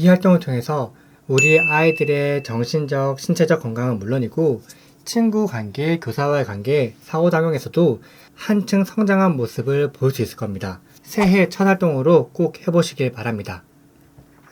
이 활동을 통해서 우리 아이들의 정신적, 신체적 건강은 물론이고 친구 관계, 교사와의 관계, 상호작용에서도 한층 성장한 모습을 볼 수 있을 겁니다. 새해 첫 활동으로 꼭 해보시길 바랍니다.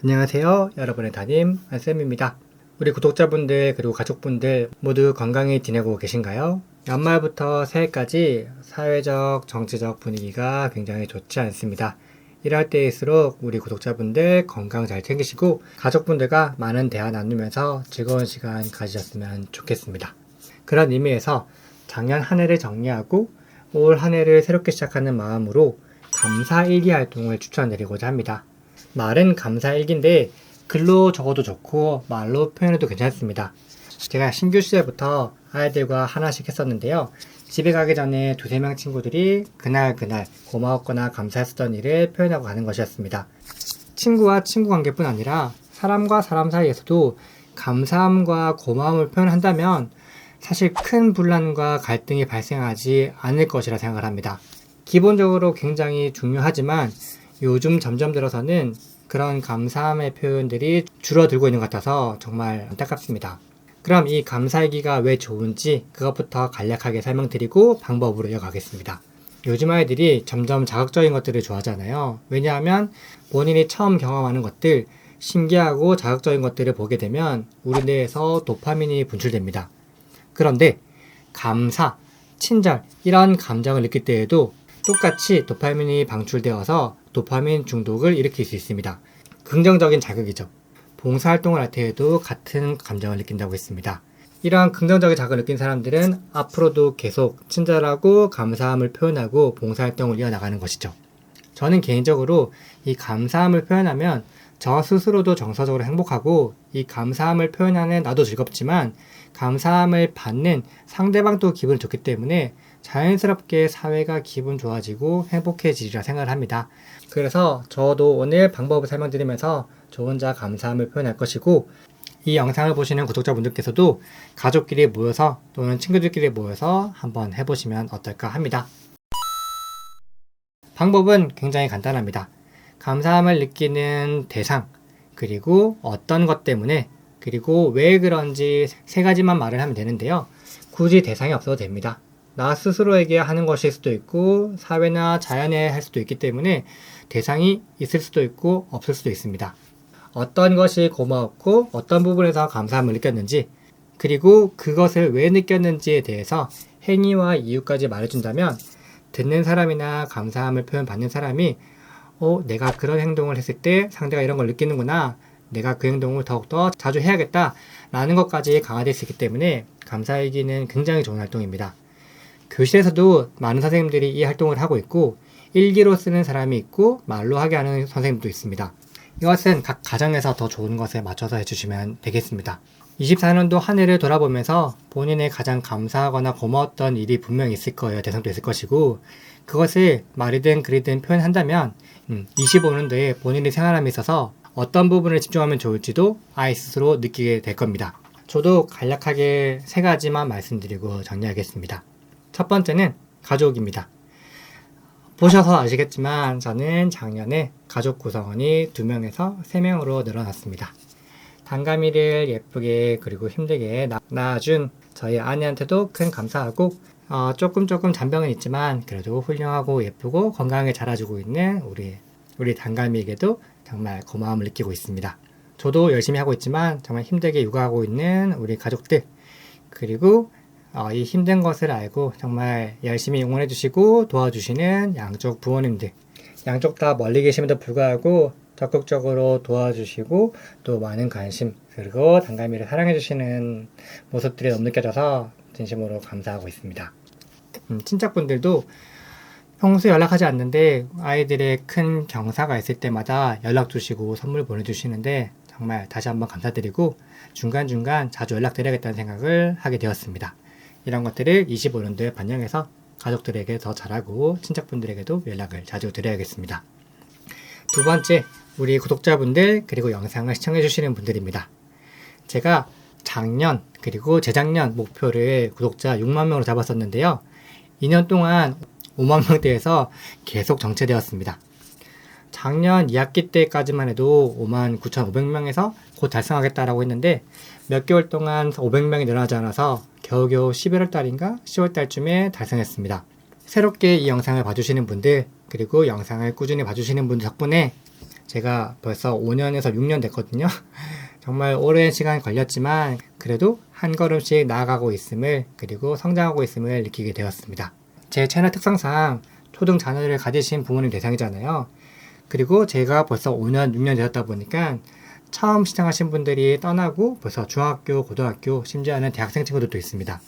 안녕하세요. 여러분의 담임 안쌤입니다. 우리 구독자분들 그리고 가족분들 모두 건강히 지내고 계신가요? 연말부터 새해까지 사회적, 정치적 분위기가 굉장히 좋지 않습니다. 이럴 때일수록 우리 구독자분들 건강 잘 챙기시고 가족분들과 많은 대화 나누면서 즐거운 시간 가지셨으면 좋겠습니다. 그런 의미에서 작년 한 해를 정리하고 올 한 해를 새롭게 시작하는 마음으로 감사 일기 활동을 추천드리고자 합니다. 말은 감사 일기인데 글로 적어도 좋고 말로 표현해도 괜찮습니다. 제가 신규 시절부터 아이들과 하나씩 했었는데요. 집에 가기 전에 두세 명 친구들이 그날 그날 고마웠거나 감사했었던 일을 표현하고 가는 것이었습니다. 친구와 친구 관계뿐 아니라 사람과 사람 사이에서도 감사함과 고마움을 표현한다면 사실 큰 분란과 갈등이 발생하지 않을 것이라 생각을 합니다. 기본적으로 굉장히 중요하지만 요즘 점점 들어서는 그런 감사함의 표현들이 줄어들고 있는 것 같아서 정말 안타깝습니다. 그럼 이 감사일기가 왜 좋은지 그것부터 간략하게 설명드리고 방법으로 이어가겠습니다. 요즘 아이들이 점점 자극적인 것들을 좋아하잖아요. 왜냐하면 본인이 처음 경험하는 것들, 신기하고 자극적인 것들을 보게 되면 우리 뇌에서 도파민이 분출됩니다. 그런데 감사, 친절, 이런 감정을 느낄 때에도 똑같이 도파민이 방출되어서 도파민 중독을 일으킬 수 있습니다. 긍정적인 자극이죠. 봉사활동을 할 때에도 같은 감정을 느낀다고 했습니다. 이러한 긍정적인 자극을 느낀 사람들은 앞으로도 계속 친절하고 감사함을 표현하고 봉사활동을 이어나가는 것이죠. 저는 개인적으로 이 감사함을 표현하면 저 스스로도 정서적으로 행복하고 이 감사함을 표현하는 나도 즐겁지만 감사함을 받는 상대방도 기분 좋기 때문에 자연스럽게 사회가 기분 좋아지고 행복해지리라 생각을 합니다. 그래서 저도 오늘 방법을 설명드리면서 저 혼자 감사함을 표현할 것이고 이 영상을 보시는 구독자분들께서도 가족끼리 모여서 또는 친구들끼리 모여서 한번 해보시면 어떨까 합니다. 방법은 굉장히 간단합니다. 감사함을 느끼는 대상, 그리고 어떤 것 때문에, 그리고 왜 그런지 세 가지만 말을 하면 되는데요. 굳이 대상이 없어도 됩니다. 나 스스로에게 하는 것일 수도 있고, 사회나 자연에 할 수도 있기 때문에 대상이 있을 수도 있고, 없을 수도 있습니다. 어떤 것이 고마웠고, 어떤 부분에서 감사함을 느꼈는지, 그리고 그것을 왜 느꼈는지에 대해서 행위와 이유까지 말해준다면, 듣는 사람이나 감사함을 표현받는 사람이 어, 내가 그런 행동을 했을 때 상대가 이런 걸 느끼는구나. 내가 그 행동을 더욱더 자주 해야겠다. 라는 것까지 강화될 수 있기 때문에 감사일기는 굉장히 좋은 활동입니다. 교실에서도 많은 선생님들이 이 활동을 하고 있고, 일기로 쓰는 사람이 있고, 말로 하게 하는 선생님도 있습니다. 이것은 각 가정에서 더 좋은 것에 맞춰서 해주시면 되겠습니다. 24년도 한 해를 돌아보면서 본인의 가장 감사하거나 고마웠던 일이 분명히 있을 거예요. 대상도 있을 것이고, 그것을 말이든 글이든 표현한다면, 음, 25년도에 본인의 생활함에 있어서 어떤 부분을 집중하면 좋을지도 아이 스스로 느끼게 될 겁니다. 저도 간략하게 세 가지만 말씀드리고 정리하겠습니다. 첫 번째는 가족입니다. 보셔서 아시겠지만 저는 작년에 가족 구성원이 2명에서 3명으로 늘어났습니다. 단감이를 예쁘게 그리고 힘들게 낳아준 저희 아내한테도 큰 감사하고 어, 조금 조금 잔병은 있지만 그래도 훌륭하고 예쁘고 건강하게 자라주고 있는 우리 우리 단감이에게도 정말 고마움을 느끼고 있습니다. 저도 열심히 하고 있지만 정말 힘들게 육아하고 있는 우리 가족들 그리고 어, 이 힘든 것을 알고 정말 열심히 응원해 주시고 도와주시는 양쪽 부모님들 양쪽 다 멀리 계심에도 불구하고 적극적으로 도와주시고 또 많은 관심 그리고 단감이를 사랑해 주시는 모습들이 너무 느껴져서 진심으로 감사하고 있습니다. 음, 친척분들도 평소에 연락하지 않는데 아이들의 큰 경사가 있을 때마다 연락 주시고 선물 보내주시는데 정말 다시 한번 감사드리고 중간중간 자주 연락드려야겠다는 생각을 하게 되었습니다. 이런 것들을 25년도에 반영해서 가족들에게 더 잘하고 친척분들에게도 연락을 자주 드려야겠습니다. 두 번째, 우리 구독자분들 그리고 영상을 시청해주시는 분들입니다. 제가 작년 그리고 재작년 목표를 구독자 6만 명으로 잡았었는데요. 2년 동안 5만 명대에서 계속 정체되었습니다. 작년 2학기 때까지만 해도 5만 9,500명에서 곧 달성하겠다라고 했는데 몇 개월 동안 500명이 늘어나지 않아서 겨우겨우 11월 달인가 10월 달쯤에 달성했습니다. 새롭게 이 영상을 봐주시는 분들 그리고 영상을 꾸준히 봐주시는 분들 덕분에 제가 벌써 5년에서 6년 됐거든요. 정말 오랜 시간이 걸렸지만 그래도 한 걸음씩 나아가고 있음을 그리고 성장하고 있음을 느끼게 되었습니다. 제 채널 특성상 초등 자녀를 가지신 부모님 대상이잖아요. 그리고 제가 벌써 5년, 6년 되었다 보니까 처음 시청하신 분들이 떠나고 벌써 중학교, 고등학교, 심지어는 대학생 친구들도 있습니다.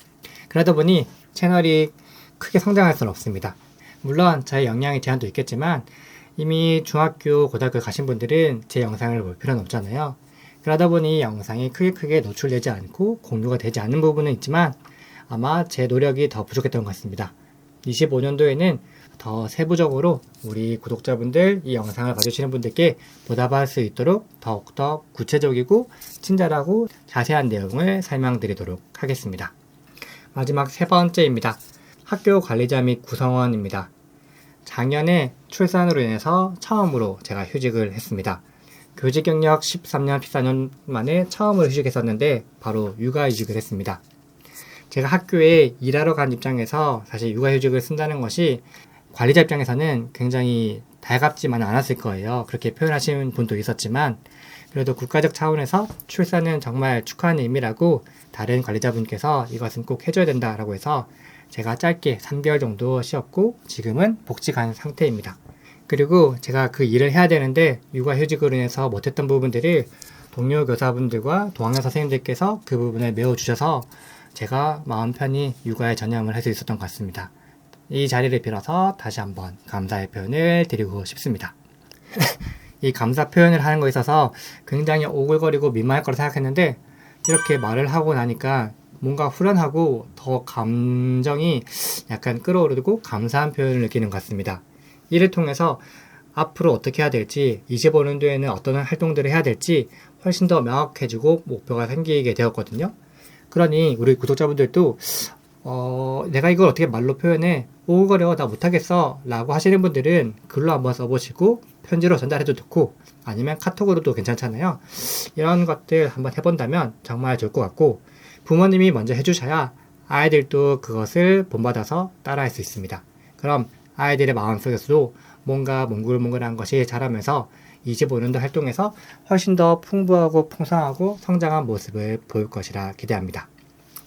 그러다 보니 채널이 크게 성장할 수는 없습니다. 물론 저의 역량의 제한도 있겠지만 이미 중학교, 고등학교 가신 분들은 제 영상을 볼 필요는 없잖아요. 그러다 보니 영상이 크게 크게 노출되지 않고 공유가 되지 않는 부분은 있지만 아마 제 노력이 더 부족했던 것 같습니다. 25년도에는 더 세부적으로 우리 구독자분들 이 영상을 봐주시는 분들께 보답할 수 있도록 더욱더 구체적이고 친절하고 자세한 내용을 설명드리도록 하겠습니다. 마지막 세 번째입니다. 학교 관리자 및 구성원입니다. 작년에 출산으로 인해서 처음으로 제가 휴직을 했습니다. 교직 경력 13년, 14년 만에 처음으로 휴직했었는데 바로 육아휴직을 했습니다. 제가 학교에 일하러 간 입장에서 사실 육아휴직을 쓴다는 것이 관리자 입장에서는 굉장히 달갑지만은 않았을 거예요. 그렇게 표현하시는 분도 있었지만 그래도 국가적 차원에서 출산은 정말 축하하는 의미라고 다른 관리자분께서 이것은 꼭 해줘야 된다라고 해서 제가 짧게 3개월 정도 쉬었고 지금은 복직한 상태입니다. 그리고 제가 그 일을 해야 되는데 육아휴직으로 인해서 못했던 부분들을 동료 교사분들과 동학년 선생님들께서 그 부분을 메워주셔서 제가 마음 편히 육아에 전념을 할 수 있었던 것 같습니다. 이 자리를 빌어서 다시 한번 감사의 표현을 드리고 싶습니다. 이 감사 표현을 하는 거에 있어서 굉장히 오글거리고 민망할 거라 생각했는데 이렇게 말을 하고 나니까 뭔가 후련하고 더 감정이 약간 끌어오르고 감사한 표현을 느끼는 것 같습니다. 이를 통해서 앞으로 어떻게 해야 될지 25년도에는 어떤 활동들을 해야 될지 훨씬 더 명확해지고 목표가 생기게 되었거든요. 그러니 우리 구독자분들도 어, 내가 이걸 어떻게 말로 표현해? 오글거려, 나 못하겠어. 라고 하시는 분들은 글로 한번 써보시고 편지로 전달해도 좋고 아니면 카톡으로도 괜찮잖아요. 이런 것들 한번 해본다면 정말 좋을 것 같고 부모님이 먼저 해주셔야 아이들도 그것을 본받아서 따라할 수 있습니다. 그럼 아이들의 마음속에서도 뭔가 몽글몽글한 것이 자라면서 25년도 활동에서 훨씬 더 풍부하고 풍성하고 성장한 모습을 보일 것이라 기대합니다.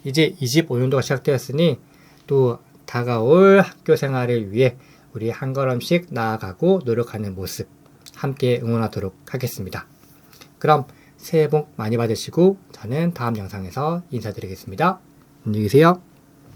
이제 25년도가 시작되었으니 또 다가올 학교 생활을 위해 우리 한 걸음씩 나아가고 노력하는 모습 함께 응원하도록 하겠습니다. 그럼 새해 복 많이 받으시고 저는 다음 영상에서 인사드리겠습니다. 안녕히 계세요.